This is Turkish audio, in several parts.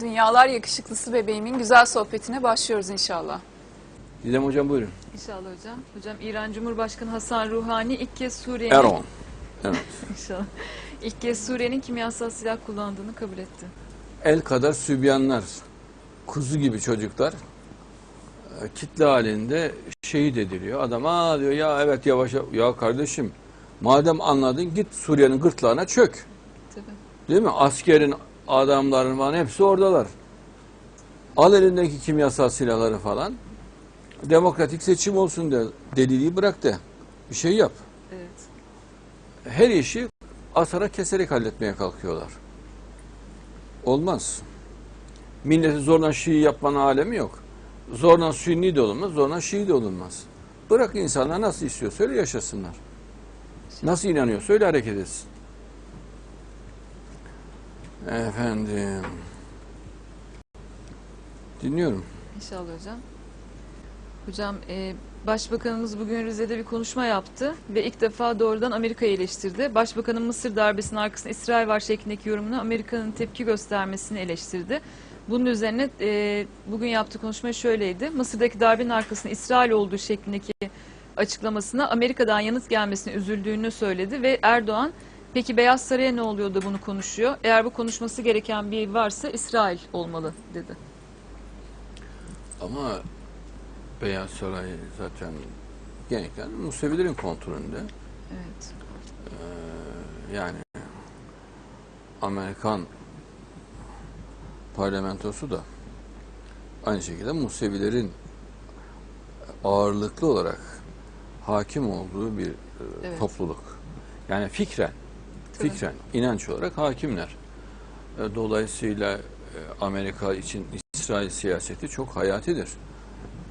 Dünyalar yakışıklısı bebeğimin güzel sohbetine başlıyoruz inşallah. Didem hocam buyurun. İnşallah hocam. Hocam İran Cumhurbaşkanı Hasan Ruhani ilk kez Suriye'nin Erdoğan. Evet. İnşallah. İlk kez Suriye'nin kimyasal silah kullandığını kabul etti. El kadar sübyanlar, kuzu gibi çocuklar e, kitle halinde şehit ediliyor. Adam aa diyor ya evet yavaş ya kardeşim madem anladın git Suriye'nin gırtlağına çök. Tabii. Değil mi? Askerin, adamların falan hepsi oradalar. Al elindeki kimyasal silahları falan. Demokratik seçim olsun de. Deliliği bırak de. Bir şey yap. Evet. Her işi asara keserek halletmeye kalkıyorlar. Olmaz. Milleti zorla Şii yapmanın alemi yok. Zorla Sünni de olunmaz, zorla Şii de olunmaz. Bırak insanlar nasıl istiyorsa öyle yaşasınlar. Nasıl inanıyorsa öyle hareket etsin. Efendim. Dinliyorum. İnşallah hocam. Hocam e, Başbakanımız bugün Rize'de bir konuşma yaptı ve ilk defa doğrudan Amerika'yı eleştirdi. Başbakanın Mısır darbesinin arkasında İsrail var şeklindeki yorumuna Amerika'nın tepki göstermesini eleştirdi. Bunun üzerine e, bugün yaptığı konuşma şöyleydi. Mısır'daki darbenin arkasında İsrail olduğu şeklindeki açıklamasına Amerika'dan yanıt gelmesine üzüldüğünü söyledi ve Erdoğan peki Beyaz Saray'a ne oluyor da bunu konuşuyor? Eğer bu konuşması gereken bir varsa İsrail olmalı dedi. Ama Beyaz Saray zaten genellikle Musevilerin kontrolünde. Evet. Ee, yani Amerikan parlamentosu da aynı şekilde Musevilerin ağırlıklı olarak hakim olduğu bir e, Evet. topluluk. Yani fikren, Tabii. fikren, inanç olarak hakimler. E, Dolayısıyla e, Amerika için İsrail siyaseti çok hayatidir.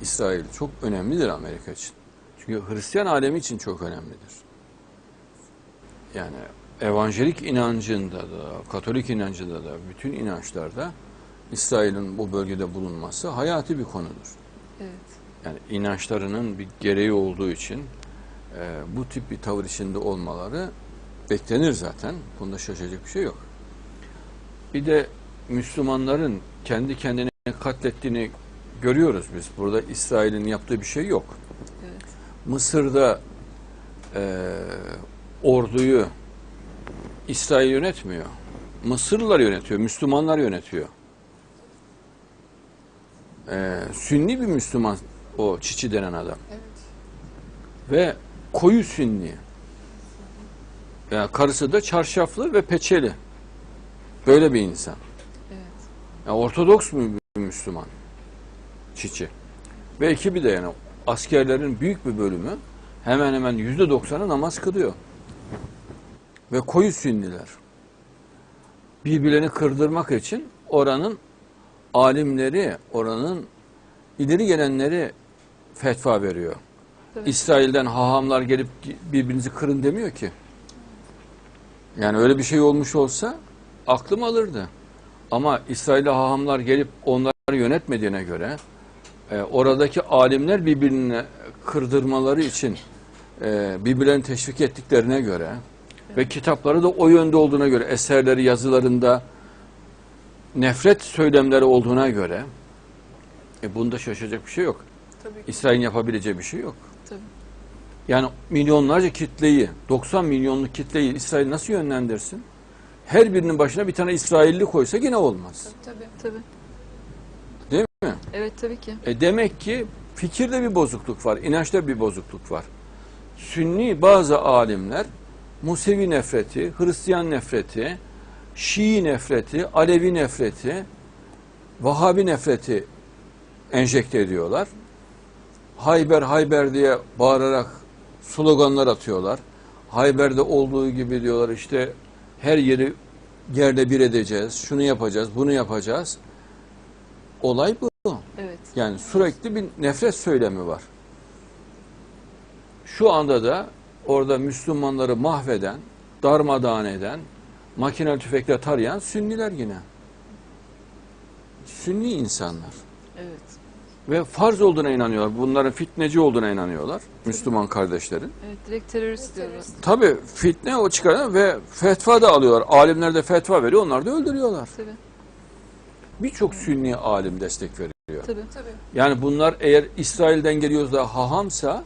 İsrail çok önemlidir Amerika için. Çünkü Hristiyan alemi için çok önemlidir. Yani evangelik inancında da, Katolik inancında da, bütün inançlarda İsrail'in bu bölgede bulunması hayati bir konudur. Evet. Yani inançlarının bir gereği olduğu için e, bu tip bir tavır içinde olmaları beklenir zaten. Bunda şaşacak bir şey yok. Bir de Müslümanların kendi kendine katlettiğini görüyoruz biz. Burada İsrail'in yaptığı bir şey yok. Evet. Mısır'da e, orduyu İsrail yönetmiyor. Mısırlılar yönetiyor, Müslümanlar yönetiyor. E, Sünni bir Müslüman o Çiçi denen adam. Ve koyu Sünni. Yani karısı da çarşaflı ve peçeli. Böyle bir insan. Evet. Yani Ortodoks mu bir Müslüman? Çiçi. Ve ekibi de yani askerlerin büyük bir bölümü hemen hemen yüzde doksanı namaz kılıyor. Ve koyu sünniler. Birbirlerini kırdırmak için oranın alimleri, oranın ileri gelenleri fetva veriyor. Tabii. İsrail'den hahamlar gelip birbirinizi kırın demiyor ki. Yani öyle bir şey olmuş olsa aklım alırdı. Ama İsrail'e hahamlar gelip onları yönetmediğine göre e, oradaki alimler birbirine kırdırmaları için e, birbirlerini teşvik ettiklerine göre ve kitapları da o yönde olduğuna göre eserleri yazılarında nefret söylemleri olduğuna göre e, bunda şaşacak bir şey yok. İsrail'in yapabileceği bir şey yok. Yani milyonlarca kitleyi, 90 milyonluk kitleyi İsrail nasıl yönlendirsin? Her birinin başına bir tane İsrailli koysa yine olmaz. Tabii. Tabii. Değil mi? Evet tabii ki. E demek ki fikirde bir bozukluk var, inançta bir bozukluk var. Sünni bazı alimler Musevi nefreti, Hristiyan nefreti, Şii nefreti, Alevi nefreti, Vahabi nefreti enjekte ediyorlar. Hayber Hayber diye bağırarak sloganlar atıyorlar. Hayber'de olduğu gibi diyorlar işte her yeri yerle bir edeceğiz, şunu yapacağız, bunu yapacağız. Olay bu. Evet. Yani sürekli bir nefret söylemi var. Şu anda da orada Müslümanları mahveden, darmadağın eden, makineli tüfekle tarayan Sünniler yine. Sünni insanlar. Ve farz olduğuna inanıyorlar. Bunların fitneci olduğuna inanıyorlar. Müslüman kardeşlerin. Evet direkt terörist diyoruz. Tabi fitne o çıkaran ve fetva da alıyorlar. Alimler de fetva veriyor. Onlar da öldürüyorlar. Tabii. birçok Sünni alim destek veriyor. Tabii. Tabii. Yani bunlar eğer İsrail'den geliyorsa da hahamsa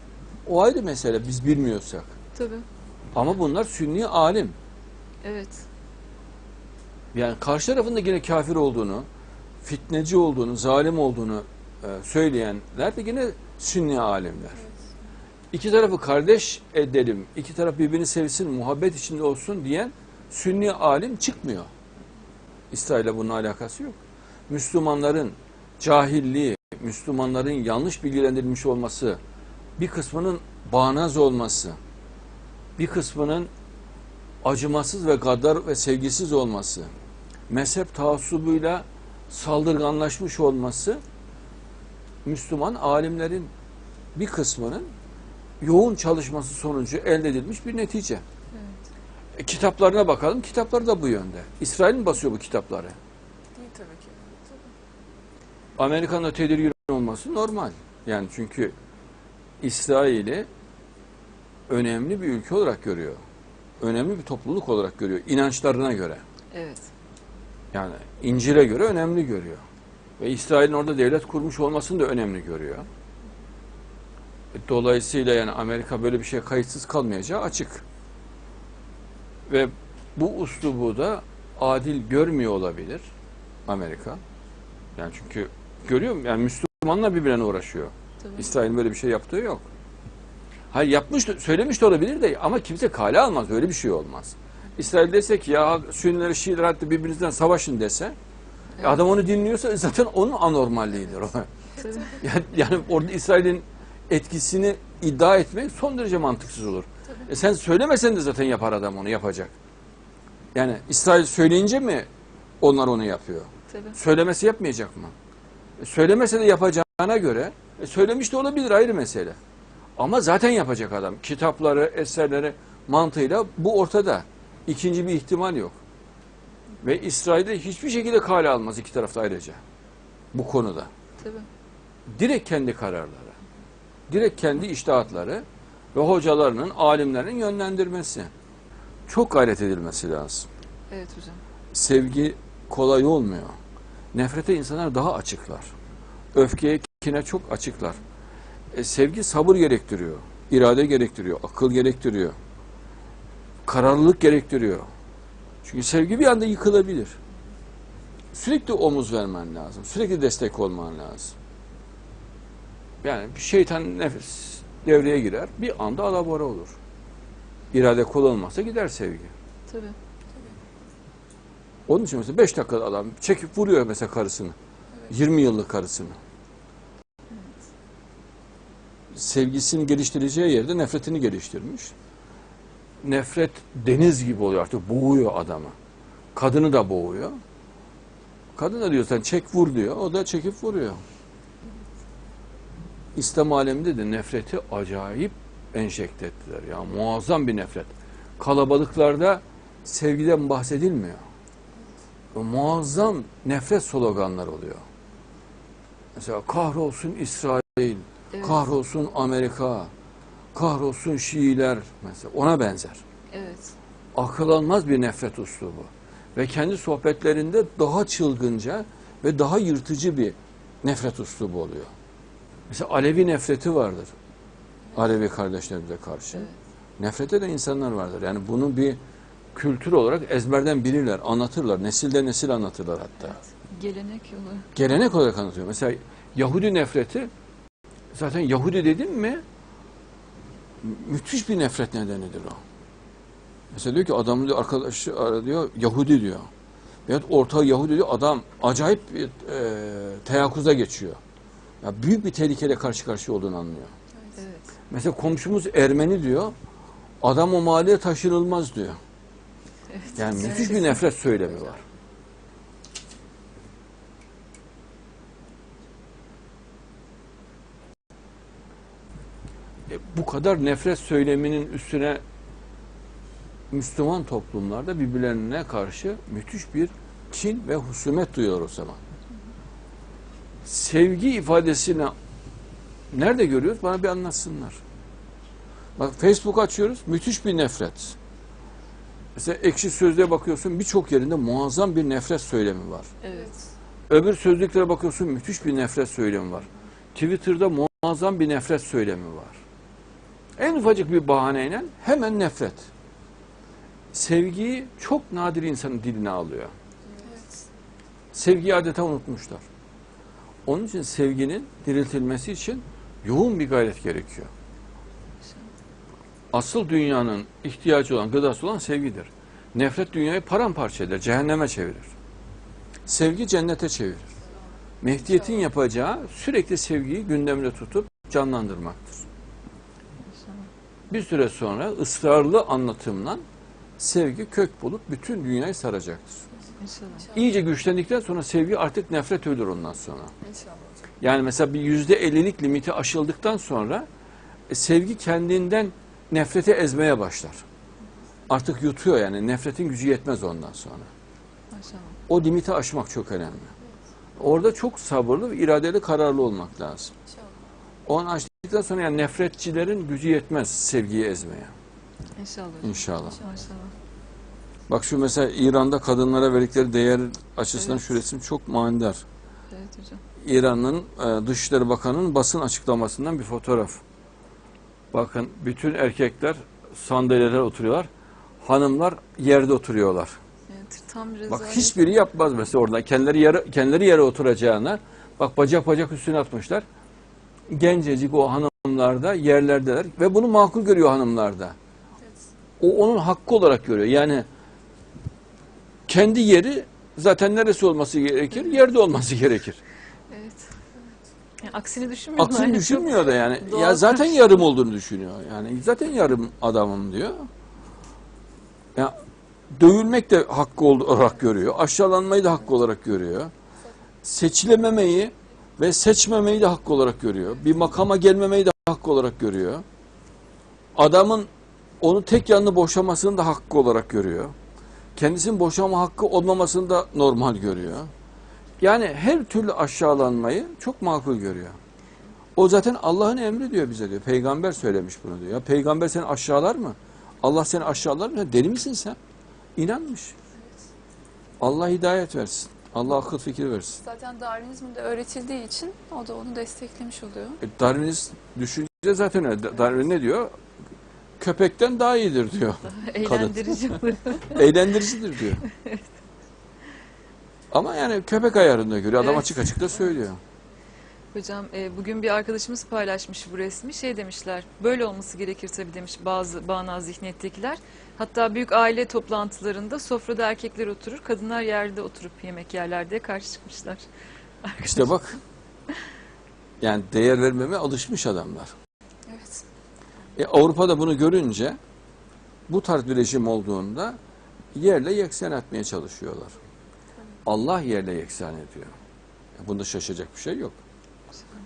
o ayrı mesele biz bilmiyorsak. Tabii. Ama bunlar Sünni alim. Evet. Yani karşı tarafında yine kafir olduğunu, fitneci olduğunu, zalim olduğunu söyleyenler de yine Sünni alimler. İki tarafı kardeş edelim, iki taraf birbirini sevsin, muhabbet içinde olsun diyen Sünni alim çıkmıyor. İsrail'le bunun alakası yok. Müslümanların cahilliği, Müslümanların yanlış bilgilendirilmiş olması, bir kısmının bağnaz olması, bir kısmının acımasız ve gaddar ve sevgisiz olması, mezhep taassubuyla saldırganlaşmış olması, Müslüman alimlerin bir kısmının yoğun çalışması sonucu elde edilmiş bir netice. Evet. E, kitaplarına bakalım, kitapları da bu yönde. İsrail mi basıyor bu kitapları? Değil tabii ki. Amerika'nın da tedirgin olması normal. Yani çünkü İsrail'i önemli bir ülke olarak görüyor. Önemli bir topluluk olarak görüyor. inançlarına göre. Evet. Yani İncil'e göre önemli görüyor. Ve İsrail'in orada devlet kurmuş olmasını da önemli görüyor. E, Dolayısıyla yani Amerika böyle bir şeye kayıtsız kalmayacağı açık. Ve bu uslubu da adil görmüyor olabilir Amerika. Yani çünkü görüyorum yani Müslümanla birbirine uğraşıyor. Tabii. İsrail'in böyle bir şey yaptığı yok. Hayır yapmış, söylemiş de olabilir de ama kimse kale almaz. Öyle bir şey olmaz. İsrail dese ki ya Sünniler, Şiiler hatta birbirinizden savaşın dese. Adam onu dinliyorsa zaten onun anormalliğidir o. Yani, yani orada İsrail'in etkisini iddia etmek son derece mantıksız olur. E sen söylemesen de zaten yapar adam onu yapacak. Yani İsrail söyleyince mi onlar onu yapıyor? Tabii. Söylemesi yapmayacak mı? E, söylemese de yapacağına göre e, söylemiş de olabilir ayrı mesele. Ama zaten yapacak adam. Kitapları, eserleri mantığıyla bu ortada. İkinci bir ihtimal yok. Ve İsrail'de hiçbir şekilde kale almaz iki tarafta ayrıca. Bu konuda. Tabii. Direkt kendi kararları. Direkt kendi iştahatları ve hocalarının, alimlerinin yönlendirmesi. Çok gayret edilmesi lazım Evet hocam. sevgi kolay olmuyor. Nefrete insanlar daha açıklar. Öfkeye, kine çok açıklar. E, sevgi sabır gerektiriyor. irade gerektiriyor. Akıl gerektiriyor. Kararlılık gerektiriyor. Çünkü sevgi bir anda yıkılabilir. Sürekli omuz vermen lazım. Sürekli destek olman lazım. Yani bir şeytan nefes devreye girer. Bir anda alabora olur. İrade kol olmazsa gider sevgi. Tabii. Onun için mesela 5 dakikada adam çekip vuruyor mesela karısını. 20 yıllık karısını. Sevgisini geliştireceği yerde nefretini geliştirmiş. Nefret deniz gibi oluyor artık boğuyor adamı. Kadını da boğuyor. Kadın da diyor sen çek vur diyor. O da çekip vuruyor. İslam aleminde de nefreti acayip enjekte ettiler. Ya muazzam bir nefret. Kalabalıklarda sevgiden bahsedilmiyor muazzam nefret sloganlar oluyor. Mesela kahrolsun İsrail, Evet. kahrolsun Amerika, kahrolsun Şiiler mesela ona benzer. Evet. Akıl almaz bir nefret uslubu. Ve kendi sohbetlerinde daha çılgınca ve daha yırtıcı bir nefret uslubu oluyor. Mesela Alevi nefreti vardır. Alevi kardeşlerimize karşı. Evet. Nefrete de insanlar vardır. Yani bunu bir kültür olarak ezberden bilirler, anlatırlar. Nesilden nesil anlatırlar hatta. Gelenek yolu. Gelenek olarak anlatıyor. Mesela Yahudi nefreti zaten Yahudi dedin mi müthiş bir nefret nedenidir o. Mesela diyor ki adamın diyor, arkadaşı ara diyor Yahudi diyor. Veyahut ortağı Yahudi diyor adam acayip bir e, teyakkuza geçiyor. Ya büyük bir tehlikeyle karşı karşıya olduğunu anlıyor. Evet. Mesela komşumuz Ermeni diyor. Adam o mahalleye taşınılmaz diyor. Evet. Yani müthiş bir nefret söylemi var. Bu kadar nefret söyleminin üstüne Müslüman toplumlarda birbirlerine karşı müthiş bir kin ve husumet duyuyor o zaman. Sevgi ifadesini nerede görüyoruz? Bana bir anlatsınlar. Bak Facebook açıyoruz, müthiş bir nefret. Mesela ekşi sözlüğe bakıyorsun birçok yerinde muazzam bir nefret söylemi var. Evet. Öbür sözlüklere bakıyorsun müthiş bir nefret söylemi var. Twitter'da muazzam bir nefret söylemi var. En ufacık bir bahaneyle hemen nefret. Sevgiyi çok nadir insanın diline alıyor. Evet. Sevgiyi adeta unutmuşlar. Onun için sevginin diriltilmesi için yoğun bir gayret gerekiyor. Asıl dünyanın ihtiyacı olan, gıdası olan sevgidir. Nefret dünyayı paramparça eder, cehenneme çevirir. Sevgi cennete çevirir. Mehdiyetin yapacağı sürekli sevgiyi gündemde tutup canlandırmaktır. Bir süre sonra ısrarlı anlatımla sevgi kök bulup bütün dünyayı saracaktır. İnşallah. İyice güçlendikten sonra sevgi artık nefret ölür ondan sonra. İnşallah. Yani mesela bir yüzde ellilik limiti aşıldıktan sonra e, sevgi kendinden nefreti ezmeye başlar. Artık yutuyor yani nefretin gücü yetmez ondan sonra. Maşallah. O limiti aşmak çok önemli. Orada çok sabırlı ve iradeli kararlı olmak lazım. İnşallah. O an aştıktan sonra yani nefretçilerin gücü yetmez sevgiyi ezmeye. İnşallah. İnşallah. Maşallah. Bak şu mesela İran'da kadınlara verdikleri değer açısından Evet. şu resim çok manidar. Evet hocam. İran'ın e, Dışişleri Bakanı'nın basın açıklamasından bir fotoğraf. Bakın bütün erkekler sandalyeler oturuyorlar. Hanımlar yerde oturuyorlar. Evet, tam bir Bak rezalet. hiçbiri yapmaz mesela orada. Kendileri yere, kendileri yere oturacağına bak bacak bacak üstüne atmışlar. Gencecik o hanımlarda yerlerdeler ve bunu makul görüyor hanımlarda. O onun hakkı olarak görüyor. Yani kendi yeri zaten neresi olması gerekir? Yerde olması gerekir. Evet. Yani aksini düşünmüyor. Aksini Yani düşünmüyor da yani. doğal Ya zaten yarım olduğunu düşünüyor. Yani zaten yarım adamım diyor. Ya dövülmek de hakkı olarak görüyor. Aşağılanmayı da hakkı olarak görüyor. Seçilememeyi ve seçmemeyi de hakkı olarak görüyor. Bir makama gelmemeyi de hakkı olarak görüyor. Adamın onu tek yanlı boşamasını da hakkı olarak görüyor. Kendisinin boşama hakkı olmamasını da normal görüyor. Yani her türlü aşağılanmayı çok makul görüyor. O zaten Allah'ın emri diyor bize diyor. Peygamber söylemiş bunu diyor. Ya peygamber seni aşağılar mı? Allah seni aşağılar mı? Deli misin sen? İnanmış. Allah hidayet versin. Allah akıl fikir versin. Zaten Darwinizm'de öğretildiği için o da onu desteklemiş oluyor. E, Darwinist düşünce zaten öyle. Da- Darwin ne diyor? Köpekten daha iyidir diyor. Eğlendirici. Eğlendiricidir diyor. Ama yani köpek ayarında görüyor. Adam Evet. açık açık da söylüyor. Hocam e, bugün bir arkadaşımız paylaşmış bu resmi. Şey demişler, böyle olması gerekir tabii demiş bazı bağnaz zihniyettekiler. Hatta büyük aile toplantılarında sofrada erkekler oturur, kadınlar yerde oturup yemek yerler diye karşı çıkmışlar. İşte bak. Yani değer vermeme alışmış adamlar. Evet. E, Avrupa'da bunu görünce bu tarz bir rejim olduğunda yerle yeksan etmeye çalışıyorlar. Allah yerle yeksan ediyor. E, Bunda şaşacak bir şey yok.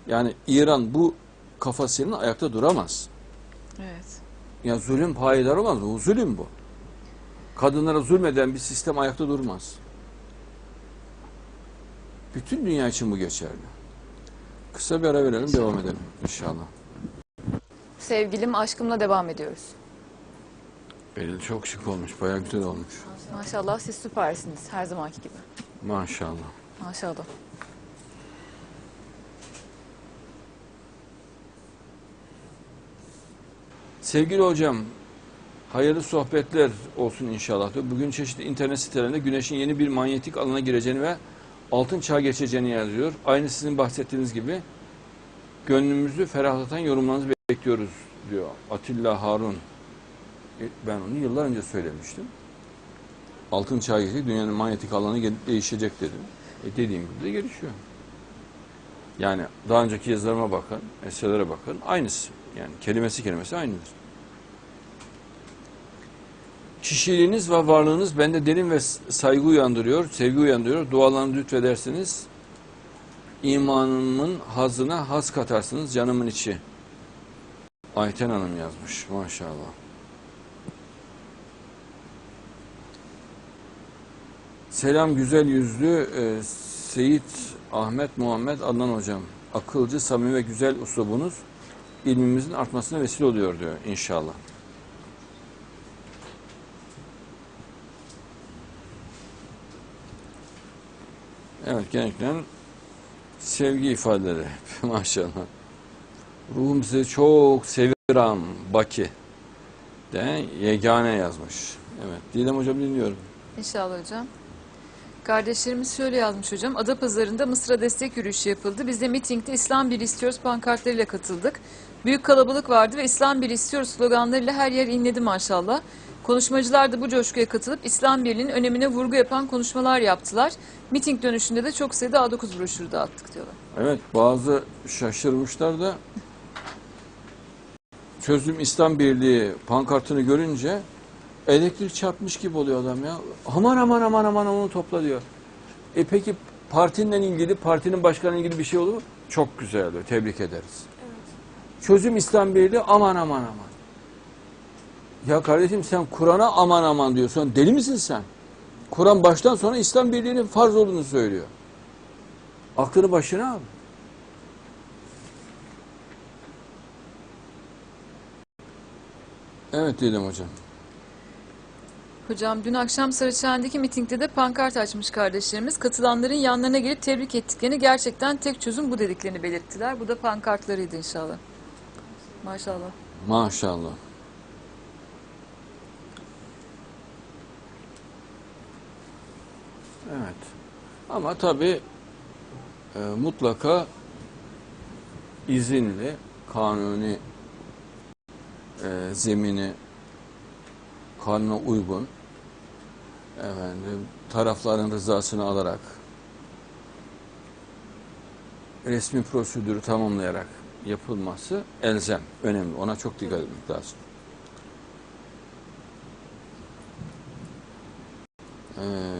Yani İran bu kafasının ayakta duramaz. Evet. Ya zulüm payidar olmaz. Bu zulüm bu. Kadınlara zulmeden bir sistem ayakta durmaz. Bütün dünya için bu geçerli. Kısa bir ara verelim, devam edelim inşallah. Sevgilim aşkımla devam ediyoruz. Beril çok şık olmuş, bayağı güzel olmuş. Maşallah siz süpersiniz her zamanki gibi. Maşallah. Maşallah. Sevgili hocam, hayırlı sohbetler olsun inşallah. Bugün çeşitli internet sitelerinde güneşin yeni bir manyetik alana gireceğini ve altın çağ geçeceğini yazıyor. Aynı sizin bahsettiğiniz gibi gönlümüzü ferahlatan yorumlarınızı bekliyoruz diyor Atilla Harun. E, Ben onu yıllar önce söylemiştim. Altın çağ geçecek, dünyanın manyetik alanı değişecek dedim. E dediğim gibi de gelişiyor. Yani daha önceki yazılarıma bakın, eserlere bakın. Aynısı. Yani kelimesi kelimesi aynıdır. Kişiliğiniz ve varlığınız bende derin ve saygı uyandırıyor, sevgi uyandırıyor. Dualarınızı lütfedersiniz. İmanımın hazına haz katarsınız canımın içi. Ayten Hanım yazmış maşallah. Selam güzel yüzlü e, Seyit Ahmet Muhammed Adnan Hocam. Akılcı, samimi ve güzel uslubunuz ilmimizin artmasına vesile oluyor diyor inşallah. Evet gençlerin sevgi ifadeleri maşallah. Ruhum sizi çok seviyorum Baki de yegane yazmış. Evet Didem hocam dinliyorum. İnşallah hocam. Kardeşlerimiz şöyle yazmış hocam. Adapazarı'nda Mısır'a destek yürüyüşü yapıldı. Biz de mitingde İslam Birliği istiyoruz pankartlarıyla katıldık. Büyük kalabalık vardı ve İslam Birliği istiyoruz sloganlarıyla her yer inledi maşallah. Konuşmacılar da bu coşkuya katılıp İslam Birliği'nin önemine vurgu yapan konuşmalar yaptılar. Miting dönüşünde de çok sayıda A9 broşürü dağıttık diyorlar. Evet bazı şaşırmışlar da çözüm İslam Birliği pankartını görünce elektrik çarpmış gibi oluyor adam ya. Aman aman aman aman onu topla diyor. E peki partinin ilgili, partinin başkanı ilgili bir şey olur mu? Çok güzel diyor. Tebrik ederiz. Çözüm İslam Birliği aman aman aman. Ya kardeşim sen Kur'an'a aman aman diyorsun. Deli misin sen? Kur'an baştan sona İslam Birliği'nin farz olduğunu söylüyor. Aklını başına al. Evet dedim hocam. Hocam dün akşam Saraçhane'deki mitingde de pankart açmış kardeşlerimiz. Katılanların yanlarına gelip tebrik ettiklerini gerçekten tek çözüm bu dediklerini belirttiler. Bu da pankartlarıydı inşallah. Maşallah. Maşallah. Evet. Ama tabii e, mutlaka izinli, kanuni e, zemini kanuna uygun efendim, tarafların rızasını alarak resmi prosedürü tamamlayarak yapılması elzem, önemli. Ona çok dikkat etmek lazım. Ee,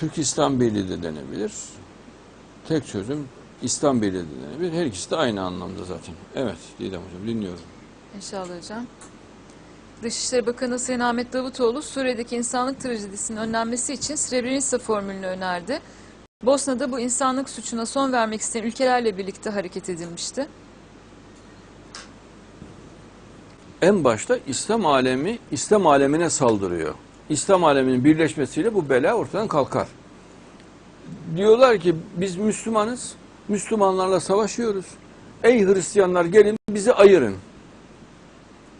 Türk İslam Birliği de denebilir. Tek çözüm İslam Birliği de denebilir. Her ikisi de aynı anlamda zaten. Evet Didem Hocam dinliyorum. İnşallah hocam. Dışişleri Bakanı Sayın Ahmet Davutoğlu Suriye'deki insanlık trajedisinin önlenmesi için Srebrenica formülünü önerdi. Bosna'da bu insanlık suçuna son vermek isteyen ülkelerle birlikte hareket edilmişti. En başta İslam alemi İslam alemine saldırıyor. İslam aleminin birleşmesiyle bu bela ortadan kalkar. Diyorlar ki biz Müslümanız, Müslümanlarla savaşıyoruz. Ey Hristiyanlar gelin bizi ayırın.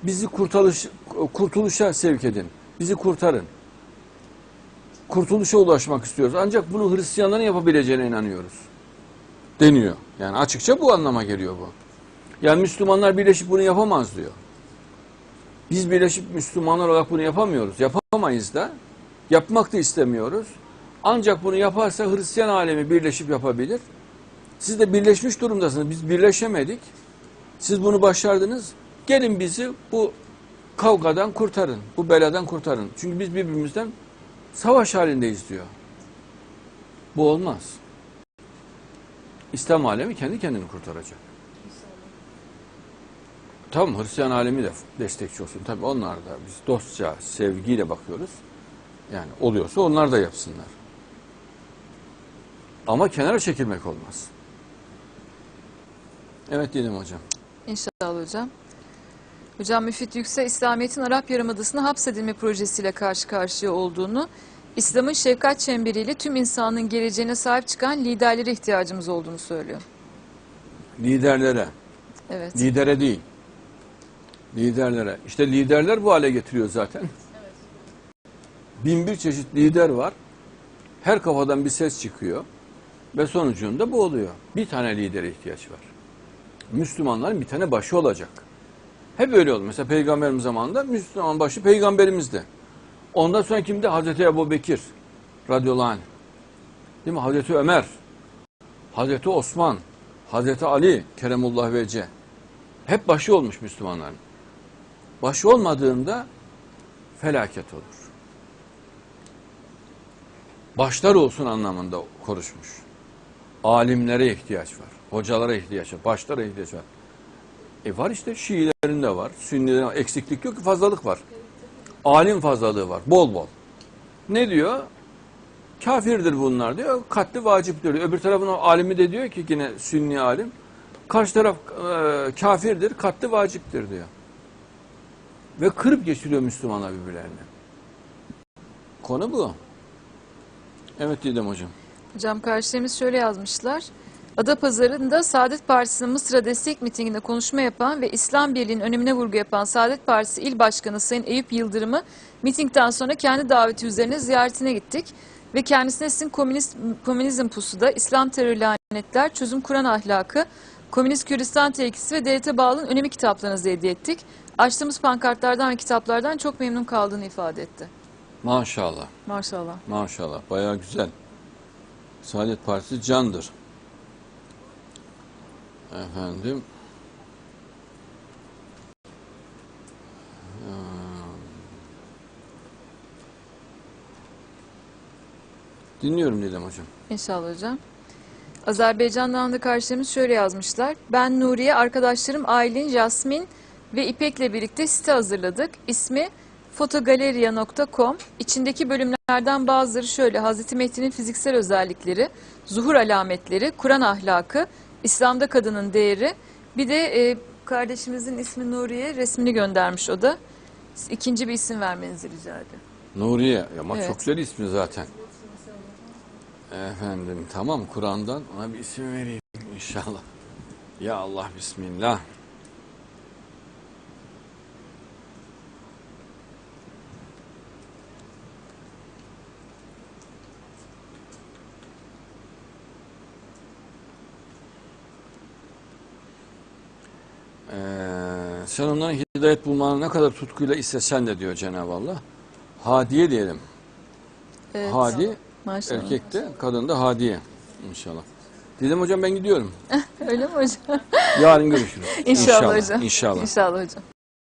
Bizi kurtuluş, kurtuluşa sevk edin. Bizi kurtarın. Kurtuluşa ulaşmak istiyoruz. Ancak bunu Hristiyanların yapabileceğine inanıyoruz. Deniyor. Yani açıkça bu anlama geliyor bu. Yani Müslümanlar birleşip bunu yapamaz diyor. Biz birleşip Müslümanlar olarak bunu yapamıyoruz. Yapamayız da. Yapmak da istemiyoruz. Ancak bunu yaparsa Hristiyan alemi birleşip yapabilir. Siz de birleşmiş durumdasınız. Biz birleşemedik. Siz bunu başardınız. Gelin bizi bu kavgadan kurtarın. Bu beladan kurtarın. Çünkü biz birbirimizden savaş halindeyiz diyor. Bu olmaz. İslam alemi kendi kendini kurtaracak. Tamam Hristiyan alemi de destekçi olsun. Tabii onlar da biz dostça, sevgiyle bakıyoruz. Yani oluyorsa onlar da yapsınlar. Ama kenara çekilmek olmaz. Evet dedim hocam. İnşallah hocam. Hocam Müfit Yüksel, İslamiyet'in Arap Yarımadası'na hapsedilme projesiyle karşı karşıya olduğunu, İslam'ın şefkat çemberiyle tüm insanlığın geleceğine sahip çıkan liderlere ihtiyacımız olduğunu söylüyor. Liderlere, Evet. lidere değil. Liderlere. İşte liderler bu hale getiriyor zaten. Bin bir çeşit lider var. Her kafadan bir ses çıkıyor. Ve sonucunda bu oluyor. Bir tane lidere ihtiyaç var. Müslümanların bir tane başı olacak. Hep öyle oldu. Mesela peygamberimiz zamanında Müslüman başı peygamberimizdi. Ondan sonra kimdi? Hazreti Ebu Bekir radıyallahu anh. Değil mi? Hazreti Ömer, Hazreti Osman, Hazreti Ali keremullah vece. Hep başı olmuş Müslümanların. Başı olmadığında felaket olur. Başlar olsun anlamında konuşmuş. Alimlere ihtiyaç var. Hocalara ihtiyaç var. Başlara ihtiyaç var. E var işte Şiilerin de var. Sünnilerin var. eksiklik yok ki fazlalık var. Alim fazlalığı var. Bol bol. Ne diyor? Kafirdir bunlar diyor. Katli vaciptir diyor. Öbür tarafın o alimi de diyor ki yine sünni alim. Karşı taraf e, kafirdir, katli vaciptir diyor. Ve kırıp geçiriyor Müslümanlar birbirlerini. Konu bu. Evet Didem hocam. Hocam karşılarımız şöyle yazmışlar. Adapazarı'nda Saadet Partisi'nin Mısır'a destek mitinginde konuşma yapan ve İslam Birliği'nin önemine vurgu yapan Saadet Partisi İl Başkanı Sayın Eyüp Yıldırım'ı mitingden sonra kendi daveti üzerine ziyaretine gittik. Ve kendisine sizin komünist, komünizm pusuda, İslam terörü lanetler, çözüm Kur'an ahlakı, Komünist Kürdistan tehlikesi ve devlete bağlılığın önemi kitaplarınızı hediye ettik. Açtığımız pankartlardan ve kitaplardan çok memnun kaldığını ifade etti. Maşallah. Maşallah. Maşallah. Bayağı güzel. Saadet Partisi candır. Efendim. Ee, Dinliyorum Didem hocam. İnşallah hocam. Azerbaycan'dan da karşılarımız şöyle yazmışlar. Ben Nuriye, arkadaşlarım Aylin, Jasmin ve İpek'le birlikte site hazırladık. İsmi fotogaleriya.com. İçindeki bölümlerden bazıları şöyle. Hazreti Mehdi'nin fiziksel özellikleri, zuhur alametleri, Kur'an ahlakı, İslam'da kadının değeri. Bir de e, kardeşimizin ismi Nuriye, resmini göndermiş o da. İkinci bir isim vermenizi rica ediyorum. Nuriye. Ama Evet. çok güzel ismi zaten. Efendim tamam Kur'an'dan ona bir isim vereyim inşallah. Ya Allah Bismillah. Sen onların hidayet bulmanı ne kadar tutkuyla istesen de diyor Cenab-ı Allah. Hadiye diyelim. Evet. Hadi Maşallah. erkekte, kadında hadiye inşallah. Dedim hocam ben gidiyorum. Öyle mi hocam? Yarın görüşürüz. İnşallah, hocam. İnşallah. İnşallah hocam.